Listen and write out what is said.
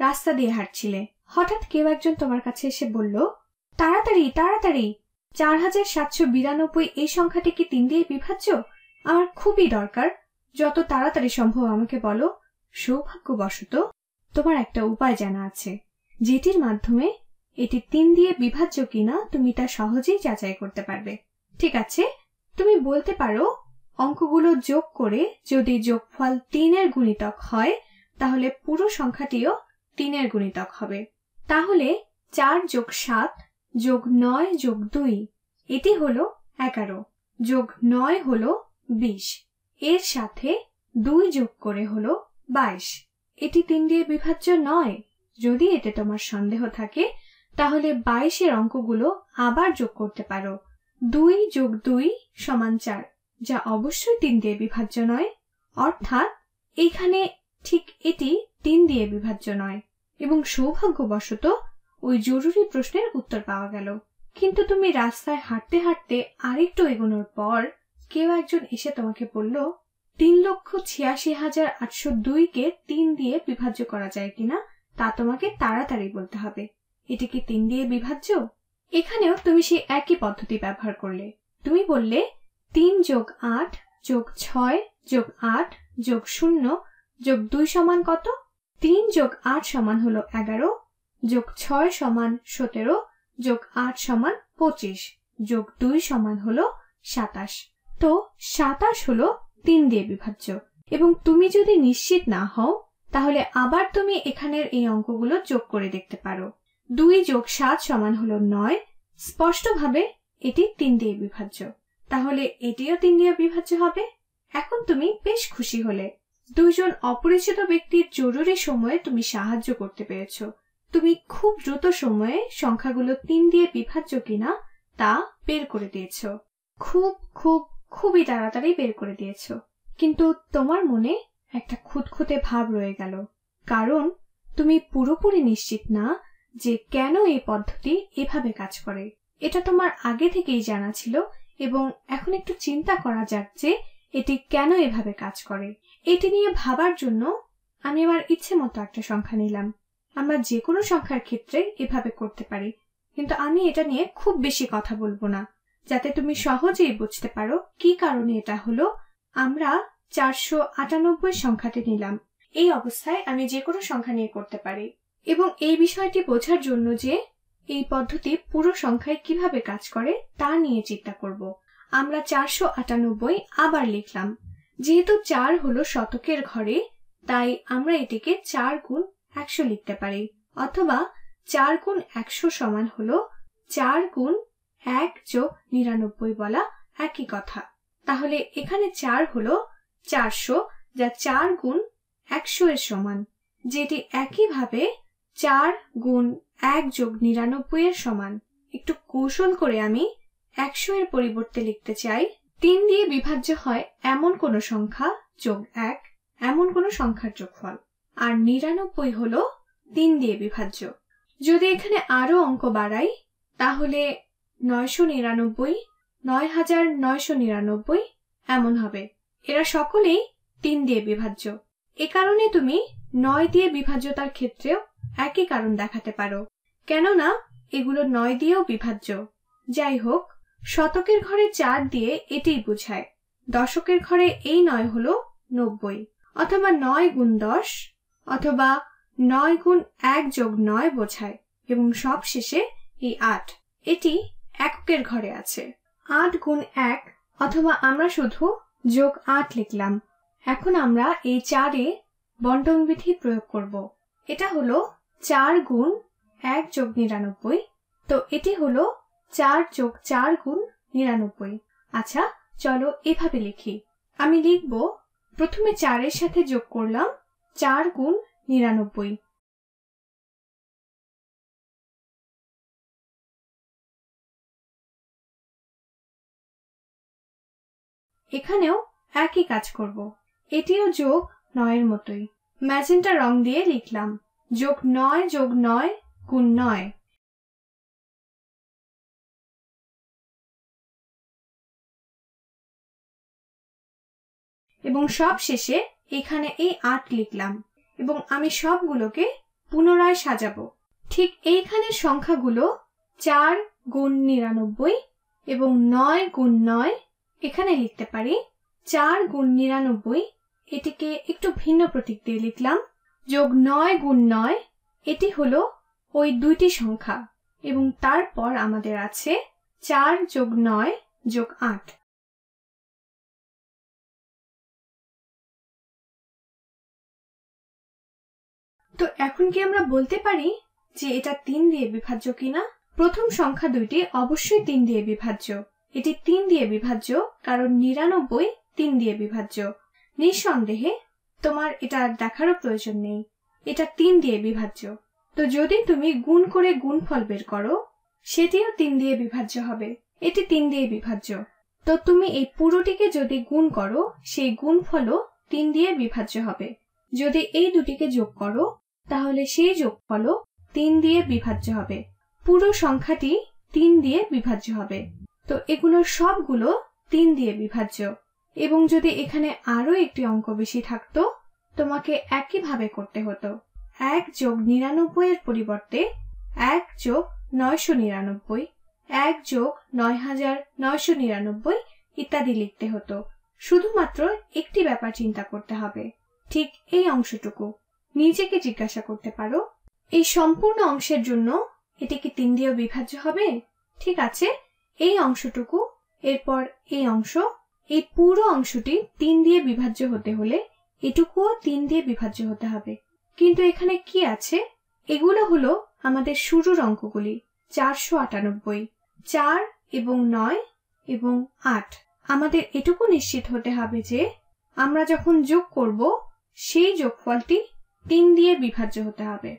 রাস্তা দিয়ে হাঁটছিলে। হঠাৎ কেউ একজন তোমার কাছে এসে বলল, তাড়াতাড়ি তাড়াতাড়ি! চার হাজার সাতশো বিরানব্বই এই সংখ্যাটি কি তিন দিয়ে বিভাজ্য? আমার খুবই দরকার। যত তাড়াতাড়ি সম্ভব আমাকে বলো। সৌভাগ্যবশত তোমার একটা উপায় জানা আছে। যেটির মাধ্যমে এটি তিন দিয়ে বিভাজ্য কিনা তুমি তা সহজেই যাচাই করতে পারবে। ঠিক আছে? তুমি বলতে পারো, অঙ্কগুলো যোগ করে যদি যোগফল তিনের গুণিতক হয়, তাহলে পুরো সংখ্যাটিও তিনের গুণিতক হবে। তাহলে চার যোগ সাত যোগ নয় যোগ দুই, এটি হলো এগারো। যোগ নয় হলো বিশ। এর সাথে দুই যোগ করে হলো বাইশ। এটি তিন দিয়ে বিভাজ্য নয়। যদি এতে তোমার সন্দেহ থাকে, তাহলে বাইশের অঙ্কগুলো আবার যোগ করতে পারো। দুই যোগ দুই সমান চার, যা অবশ্যই তিন দিয়ে বিভাজ্য নয়। অর্থাৎ এখানে ঠিক এটি তিন দিয়ে বিভাজ্য নয়। এবং সৌভাগ্যবশত ওই জরুরি প্রশ্নের উত্তর পাওয়া গেল। কিন্তু তুমি রাস্তায় হাঁটতে হাঁটতে আরেকটু এগোনোর পর কেউ একজন এসে তোমাকে বলল, তিন লক্ষ ছিয়াশি হাজার আটশো দুইকে তিন দিয়ে বিভাজ্য করা যায় কিনা, তা তোমাকে তাড়াতাড়ি বলতে হবে। এটি কি তিন দিয়ে বিভাজ্য? এখানেও তুমি সেই একই পদ্ধতি ব্যবহার করলে। তুমি বললে, তিন যোগ আট যোগ ছয় যোগ আট যোগ শূন্য যোগ দুই সমান কত? তিন যোগ আট সমান হলো এগারো, যোগ ছয় সমান সতেরো, যোগ আট সমান পঁচিশ, যোগ দুই সমান হলো সাতাশ। তো সাতাশ হলো তিন দিয়ে বিভাজ্য। এবং তুমি যদি নিশ্চিত না হও, তাহলে আবার তুমি এখানের এই অঙ্কগুলো যোগ করে দেখতে পারো। দুই যোগ সাত সমান হলো নয়, স্পষ্টভাবে এটি তিন দিয়ে বিভাজ্য। তাহলে এটিও তিন দিয়ে বিভাজ্য হবে। এখন তুমি বেশ খুশি হলে। দুইজন অপরিচিত ব্যক্তির জরুরি সময়ে তুমি সাহায্য করতে পেরেছ। তুমি খুব দ্রুত সময়ে সংখ্যাগুলো তিন দিয়ে বিভাজ্য কিনা তা বের করে দিয়েছ। খুব খুব, খুবই তাড়াতাড়ি বের করে দিয়েছ। কিন্তু তোমার মনে একটা খুঁতখুঁতে ভাব রয়ে গেল। কারণ তুমি পুরোপুরি নিশ্চিত না যে কেন এই পদ্ধতি এভাবে কাজ করে। এটা তোমার আগে থেকেই জানা ছিল এবং এখন একটু চিন্তা করা যাক যে এটি কেন এভাবে কাজ করে? এটি নিয়ে ভাবার জন্য আমি আমার ইচ্ছে মতো একটা সংখ্যা নিলাম। আমরা যে কোনো সংখ্যার ক্ষেত্রে এভাবে করতে পারি। কিন্তু আমি এটা নিয়ে খুব বেশি কথা বলব না। যাতে তুমি সহজেই বুঝতে পারো কি কারণে এটা হলো, আমরা চারশো আটানব্বই সংখ্যাটি নিলাম। এই অবস্থায় আমি যে কোনো সংখ্যা নিয়ে করতে পারি। এবং এই বিষয়টি বোঝার জন্য যে এই পদ্ধতি পুরো সংখ্যায় কীভাবে কাজ করে তা নিয়ে চিন্তা করব। আমরা চারশো আটানব্বই আবার লিখলাম। যেহেতু চার হলো শতকের ঘরে, তাই আমরা এটিকে চার গুণ একশো লিখতে পারি। অথবা চার গুণ একশো সমান হলো চার গুণ এক যোগ নিরানব্বই বলা একই কথা। তাহলে এখানে চার হলো চারশো, যা চার গুণ একশো এর সমান, যেটি একইভাবে চার গুণ এক যোগ নিরানব্বই এর সমান। একটু কৌশল করে আমি একশো এর পরিবর্তে লিখতে চাই, তিন দিয়ে বিভাজ্য হয় এমন কোন সংখ্যা যোগ এক, এমন কোন সংখ্যার যোগফল। আর নিরানব্বই হল তিন দিয়ে বিভাজ্য। যদি এখানে আরও অঙ্ক বাড়াই, তাহলে নয়শো নিরানব্বই, নয় হাজার নয়শো নিরানব্বই এমন হবে। এরা সকলেই তিন দিয়ে বিভাজ্য। এ কারণে তুমি নয় দিয়ে বিভাজ্যতার ক্ষেত্রেও একই কারণ দেখাতে পারো। কেননা এগুলো নয় দিয়েও বিভাজ্য। যাই হোক শতকের ঘরে চার দিয়ে এটিই বোঝায়। দশকের ঘরে এই নয় হলো নব্বই, অথবা নয় গুণ দশ, অথবা নয় গুণ এক যোগ নয় বোঝায়, এবং সব শেষে এই আট। এটি এককের ঘরে আছে। আট গুণ এক, অথবা আমরা শুধু যোগ আট লিখলাম। এখন আমরা এই চারে বন্টন বিধি প্রয়োগ করব। এটা হলো চার গুণ এক যোগ নিরানব্বই, তো এটি হলো চার যোগ চার গুণ নিরানব্বই। আচ্ছা চলো এভাবে লিখি। আমি লিখব, প্রথমে চারের সাথে যোগ করলাম, চার গুণ নিরানব্বই। এখানেও একই কাজ করব। এটিও যোগ নয়ের মতোই। ম্যাজেন্টা রং দিয়ে লিখলাম, যোগ নয় যোগ নয় গুণ নয়। এবং সব শেষে এখানে এই আট লিখলাম এবং আমি সবগুলোকে পুনরায় সাজাবো। ঠিক এইখানের সংখ্যাগুলো চার গুণ নিরানব্বই এবং নয় গুণ নয় এখানে লিখতে পারি। চার গুণ নিরানব্বই, এটিকে একটু ভিন্ন প্রতীক দিয়ে লিখলাম। যোগ নয় গুণ নয়, এটি হলো ওই দুইটি সংখ্যা এবং তারপর আমাদের আছে চার যোগ নয় যোগ আট। তো এখন কি আমরা বলতে পারি যে এটা তিন দিয়ে বিভাজ্য কিনা? প্রথম সংখ্যা দুইটি অবশ্যই তিন দিয়ে বিভাজ্য। এটি তিন দিয়ে বিভাজ্য, কারণ নিরানব্বই তিন দিয়ে বিভাজ্য। নিঃসন্দেহে, তোমার এটা দেখারও প্রয়োজন নেই। এটা তিন দিয়ে বিভাজ্য। তো যদি তুমি গুণ করে গুণফল বের করো, সেটিও তিন দিয়ে বিভাজ্য হবে। এটি তিন দিয়ে বিভাজ্য। তো তুমি এই পুরোটিকে যদি গুণ করো, সেই গুণফলও তিন দিয়ে বিভাজ্য হবে। যদি এই দুটিকে যোগ করো তাহলে সেই যোগফলও তিন দিয়ে বিভাজ্য হবে। পুরো সংখ্যাটি তিন দিয়ে বিভাজ্য হবে। তো এগুলোর সবগুলো তিন দিয়ে বিভাজ্য। এবং যদি এখানে আরও একটি অঙ্ক বেশি থাকতো, তোমাকে একইভাবে করতে হতো। এক যোগ নিরানব্বই এর পরিবর্তে এক যোগ নয়শো নিরানব্বই, এক যোগ নয় হাজার নয়শো নিরানব্বই ইত্যাদি লিখতে হতো। শুধুমাত্র একটি ব্যাপার চিন্তা করতে হবে। ঠিক এই অংশটুকু। নিজেকে জিজ্ঞাসা করতে পারো। এই সম্পূর্ণ অংশের জন্য এটি কি তিন দিয়েও বিভাজ্য হবে? ঠিক আছে, এই অংশটুকু, এরপর এই অংশ, এই পুরো অংশটি তিন দিয়ে বিভাজ্য হতে হলে এটুকুও তিন দিয়ে বিভাজ্য হতে হবে। কিন্তু এখানে কি আছে? এগুলো হলো আমাদের শুরুর অঙ্কগুলি, চারশো আটানব্বই, চার এবং নয় এবং আট। আমাদের এটুকু নিশ্চিত হতে হবে যে আমরা যখন যোগ করব, সেই যোগফলটি তিন দিয়ে বিভাজ্য হতে হবে।